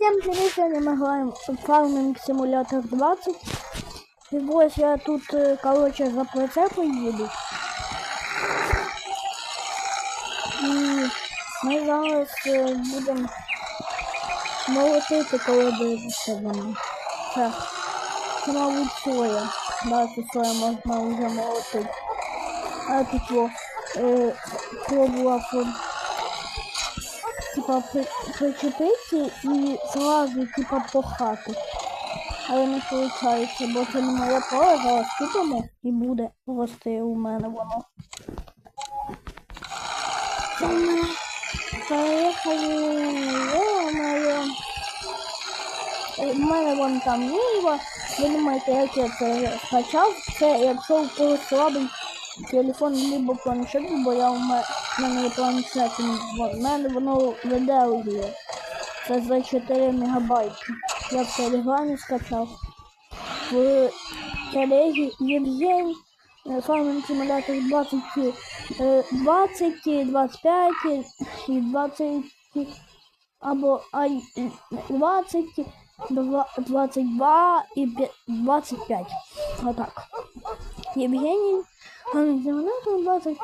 Всем привет, сегодня мы играем Farming Simulator 20. И вот я тут, э, короче, за прицепом еду. І ми зараз е, будемо молотити, коли дивитися будемо. Це, це мабуть, соя. Да, це соя можна вже молотити. А тут во, е, пробував е, типа при, причепити і зразу типа похати. Але не виходить, бо це не моє поле, зараз купимо і буде рости у мене воно. Поїхали, Йо-моє. У мене вон там Ніва. Ви думаєте, як я це скачав? Це якщо у когось слабий телефон либо планшет, бо я в мене є планшет, в мене воно виделує. Це за 4 мегабайти. Я в телеграмі скачав. В телегі Євген Farming Simulator 20, е, 20, 25 і 20 або ай, е, 20, два- 22 і п'я- 25. Отак. Євгеній Farming Simulator 20,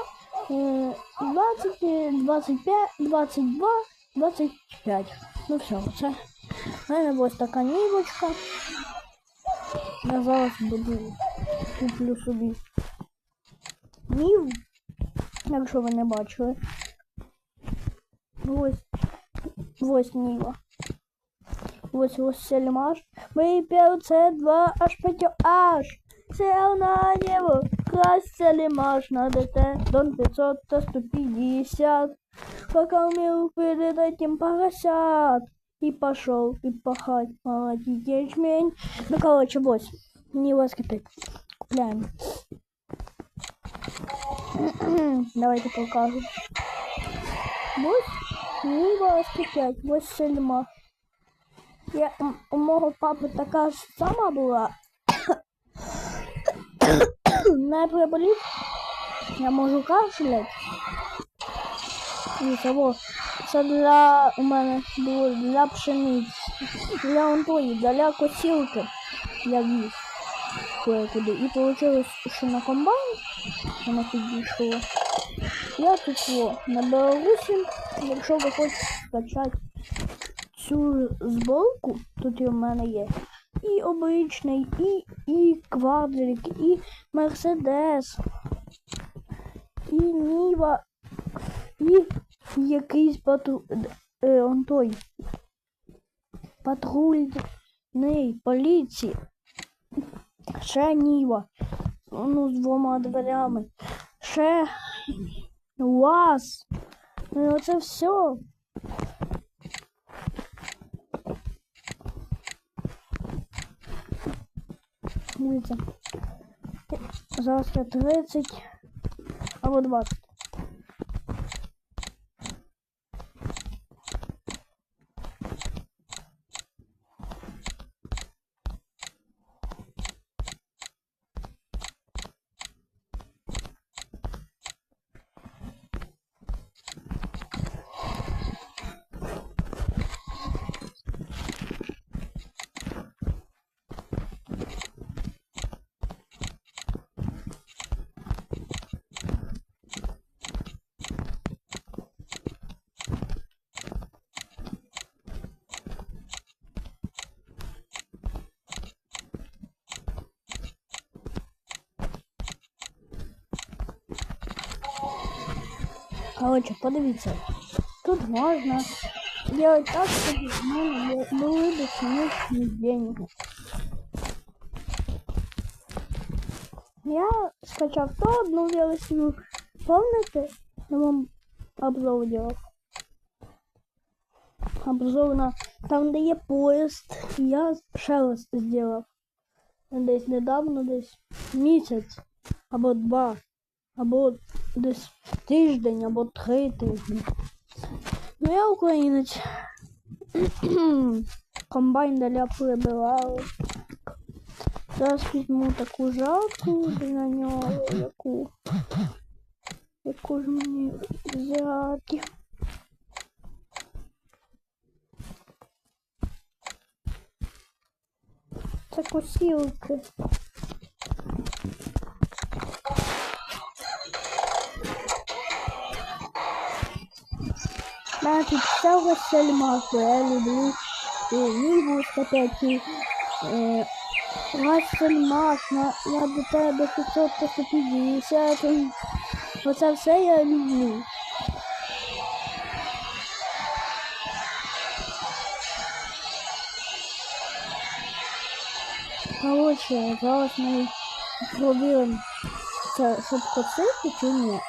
е, 20, е, 25, 22, 25. Ну все, це. У мене ось така нівочка. Я зараз буду куплю собі Нів, якщо ви не бачили. Ось ось Ніва. Ось ось сельмаш. Випів це 2 аж 5 аж. Сел на небо, Класть сельмаш на ДТ. Дон 500 та 150. Покормил перед этим поросят. И пошел и пахать молотить ячмень. Ну, короче, вот. Нива скипит. Купляем. Давайте покажу. Ось Нива скипять, ось сельма. Я, у мого папи така ж сама була. Не приболів. Я можу кашлять. І того. Це для у мене було для пшениці. Для онтої, для косілки. Для віз. Куди. І вийшло, що на комбайн вона підійшла. Я тут во, на Білорусі, якщо ви хочете скачати цю зборку, тут і в мене є. І обичний, і, і квадрик, і Мерседес, і Ніва, і якийсь патру... е, он той, патрульний поліції. Ще Ніва. Ну, з двома дверями. Ще УАЗ. Ну і оце все. Дивіться. Зараз я 30 або 20. Короче, подивіться. Тут можна делать так, щоб в мене є- були безкінечні деньги. Я скачав то одну велосипеду. Помните? Я вам обзор делал. Обзор на там, де є поїзд. Я ще раз зробив. Десь недавно, десь місяць або два. Або десь тиждень, або три тижні. Ну я українець. Комбайн для прибирали. Зараз візьму таку жалку для нього, яку. Яку ж мені взяти. Це косілки. написала Сальмаку. Я люблю книгу статьи. Васильмак, я до тебе хотів поступити десятим. Оце все я люблю. Короче, зараз ми зробили це, щоб косити.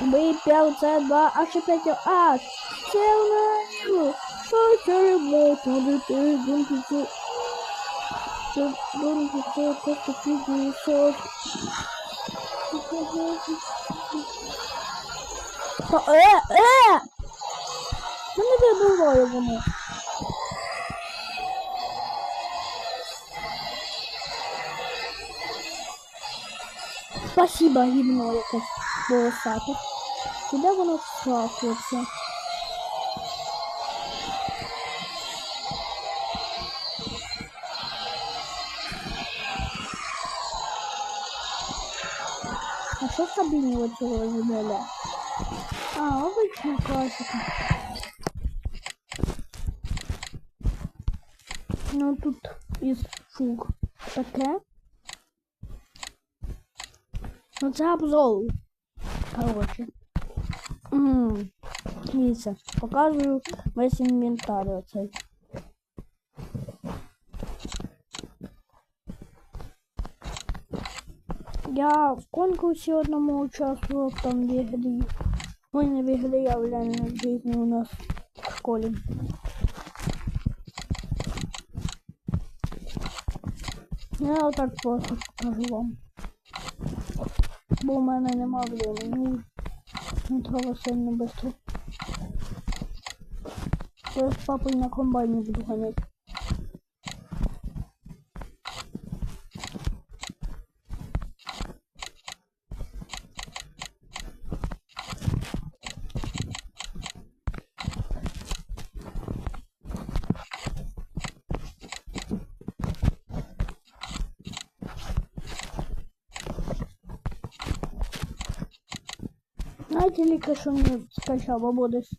Вип'яв це два, а ще п'ять, а це у нас, що це робота, дити, дунки, це, дунки, це, просто піду, що. Е, е! Ну не вибиває воно. Спасибо, гімно якесь волосате. Куди воно схватується? А що в кабіні оцього земля? А, обична класика. Ну тут із фуг таке. Ну це обзор. Короче. Дивіться, показую весь інвентар оцей. Я в конкурсі одному участвував, там виграю. Ой, не виграю, реально в житті у нас в школі. Ну, Я отак просто покажу вам. Бо у мене нема времени. Не треба сильно быстро. Я з папою на комбайні буду ганяти. Знаєте, тільки що мені скачав, або десь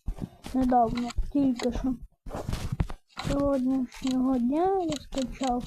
недавно, тільки що. Сьогоднішнього дня я скачав.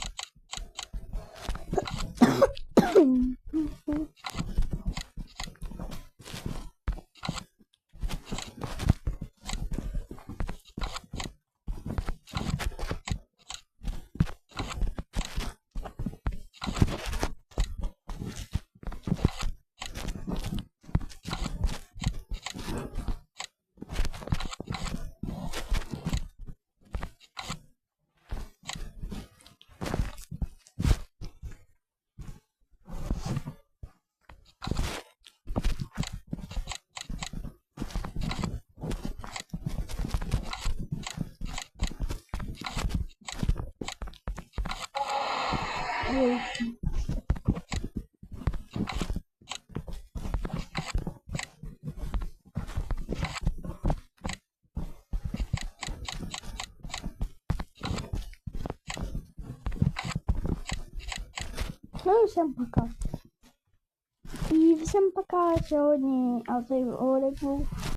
Ой. Ну і всім пока. І всім пока сьогодні. А цей ролик був